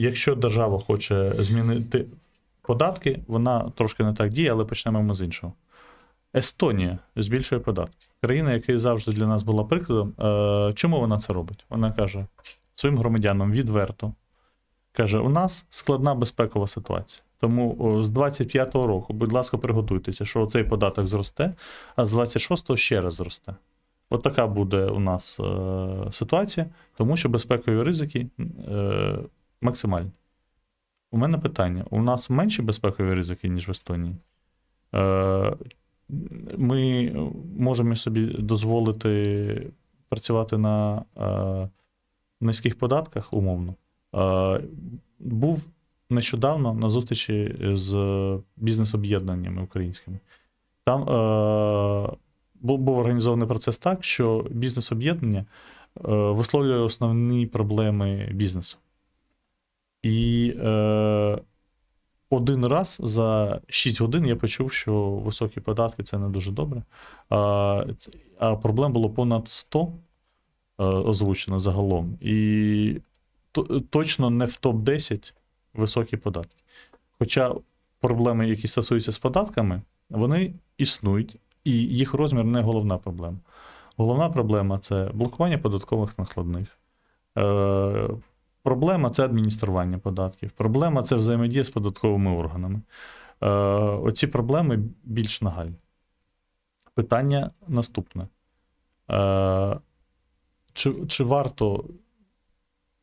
якщо держава хоче змінити податки, вона трошки не так діє, але почнемо ми з іншого. Естонія збільшує податки. Країна, яка завжди для нас була прикладом. Е, чому вона це робить? Вона каже своїм громадянам відверто. Каже: у нас складна безпекова ситуація. Тому о, з 25-го року, будь ласка, приготуйтеся, що цей податок зросте, а з 26-го ще раз зросте. От така буде у нас е, ситуація, тому що безпекові ризики е, максимальні. У мене питання: у нас менші безпекові ризики, ніж в Естонії. Е, ми можемо собі дозволити працювати на е, низьких податках умовно. Е, був нещодавно на зустрічі з бізнес-об'єднаннями українськими. Там е, був, був організований процес так, що бізнес-об'єднання е, висловлює основні проблеми бізнесу. І е, один раз за 6 годин я почув, що високі податки це не дуже добре. А, а проблем було понад 100 е, озвучено загалом. І то- точно не в топ-10 високі податки. Хоча проблеми, які стосуються з податками, вони існують, і їх розмір не головна проблема. Головна проблема це блокування податкових накладних. Проблема це адміністрування податків. Проблема це взаємодія з податковими органами. Е, оці проблеми більш нагальні. Питання наступне. Е, чи, чи варто.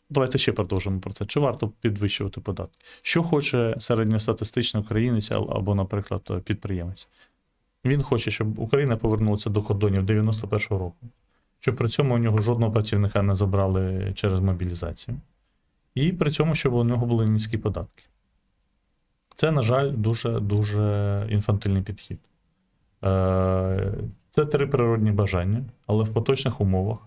Давайте ще продовжимо про це. Чи варто підвищувати податки? Що хоче середньостатистичний українець або, наприклад, підприємець? Він хоче, щоб Україна повернулася до кордонів 91-го року, щоб при цьому у нього жодного працівника не забрали через мобілізацію, і при цьому, щоб у нього були низькі податки. Це, на жаль, дуже дуже інфантильний підхід. Е, Це три природні бажання, але в поточних умовах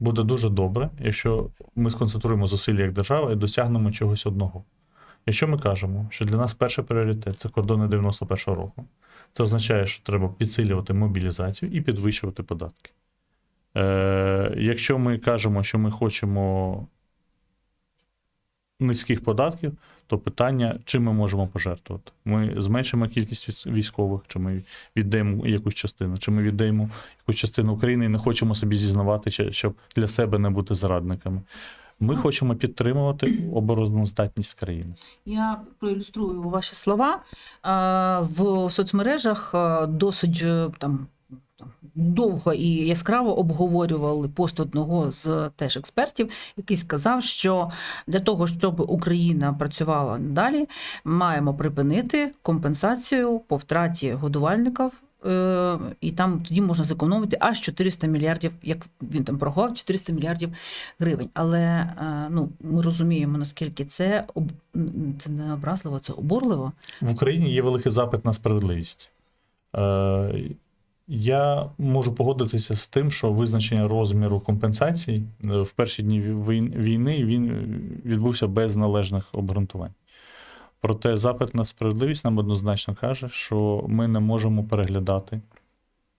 буде дуже добре, якщо ми сконцентруємо зусилля як держава і досягнемо чогось одного. Якщо ми кажемо, що для нас перший пріоритет це кордони 91-го року, це означає, що треба підсилювати мобілізацію і підвищувати податки. Е, якщо ми кажемо, що ми хочемо низьких податків, то питання, чим ми можемо пожертвувати. Ми зменшимо кількість військових, чи ми віддаємо якусь частину, чи ми віддаємо якусь частину України і не хочемо собі зізнавати, щоб для себе не бути зрадниками. Ми хочемо підтримувати обороноздатність країни. Я проілюструю ваші слова. В соцмережах досить е, там. Довго і яскраво обговорювали пост одного з теж експертів, який сказав, що для того, щоб Україна працювала далі, маємо припинити компенсацію по втраті годувальників, е, і там тоді можна зекономити аж 400 мільярдів, як він там порахував, 400 мільярдів гривень. Але е, ну, ми розуміємо, наскільки це, об... це не образливо, це обурливо. В Україні є великий запит на справедливість. Я можу погодитися з тим, що визначення розміру компенсацій е, в перші дні війни він відбувся без належних обґрунтувань. Проте запит на справедливість нам однозначно каже, що ми не можемо переглядати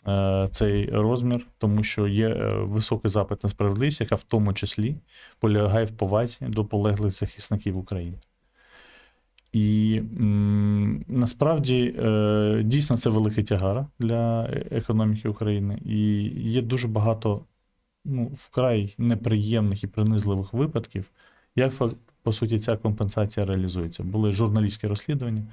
е, цей розмір, тому що є е, високий запит на справедливість, яка в тому числі полягає в повазі до полеглих захисників України. І м, насправді е, дійсно це великий тягар для економіки України. І є дуже багато ну, вкрай неприємних і принизливих випадків, як по суті ця компенсація реалізується. Були журналістські розслідування,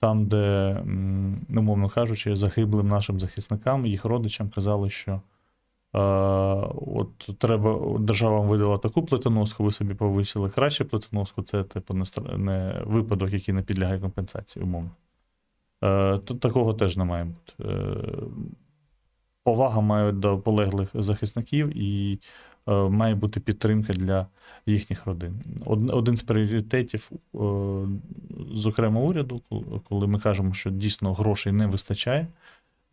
там, де, м, умовно кажучи, загиблим нашим захисникам, їх родичам казали, що от треба, держава вам видала таку плитоноску, ви собі повисили краще плитоноску, це типу не, випадок, який не підлягає компенсації, умовно. Е, такого теж не має бути. Е, повага має до полеглих захисників і е, має бути підтримка для їхніх родин. Один з пріоритетів, е, зокрема, уряду, коли ми кажемо, що дійсно грошей не вистачає,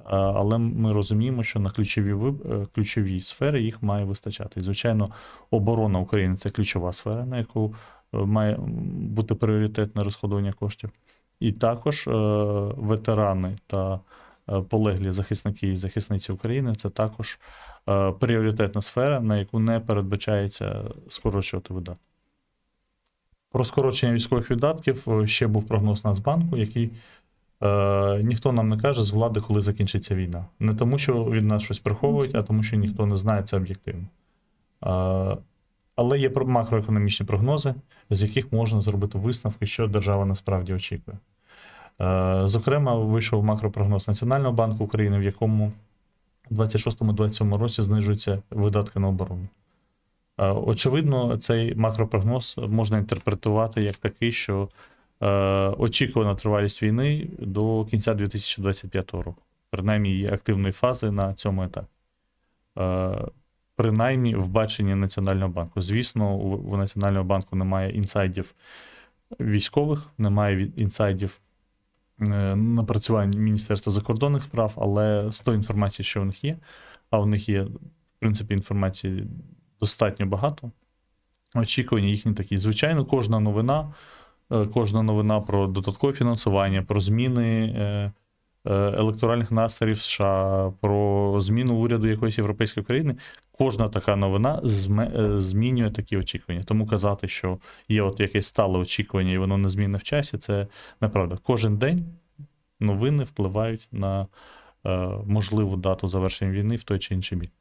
але ми розуміємо, що на ключові, е, ключові сфери їх має вистачати. І, звичайно, оборона України це ключова сфера, на яку е, має бути пріоритетне розходування коштів. І також е, ветерани та полеглі захисники і захисниці України це також пріоритетна сфера, на яку не передбачається скорочувати видатки. Про скорочення військових видатків ще був прогноз Нацбанку, який е, ніхто нам не каже з влади, коли закінчиться війна. Не тому, що від нас щось приховують, а тому, що ніхто не знає це об'єктивно. Е, але є макроекономічні прогнози, з яких можна зробити висновки, що держава насправді очікує. Е, зокрема, вийшов макропрогноз Національного банку України, в якому у 26-27 році знижуються видатки на оборону. Е, Очевидно, цей макропрогноз можна інтерпретувати як такий, що очікувана тривалість війни до кінця 2025 року, принаймні її активної фази на цьому етапі. Е, принаймні в баченні Національного банку. Звісно, у, у Національного банку немає інсайдів військових, немає інсайдів е, напрацювань Міністерства закордонних справ, але з тої інформації, що в них є, а в них є, в принципі, інформації достатньо багато. Очікування їхні такі. Звичайно, кожна новина, е, кожна новина про додаткове фінансування, про зміни е, е, електоральних настроїв США, про зміну уряду якоїсь європейської країни. Кожна така новина е, змінює такі очікування. Тому казати, що є от якесь стале очікування і воно не змінне в часі, це неправда. Кожен день новини впливають на е, можливу дату завершення війни в той чи інший бік.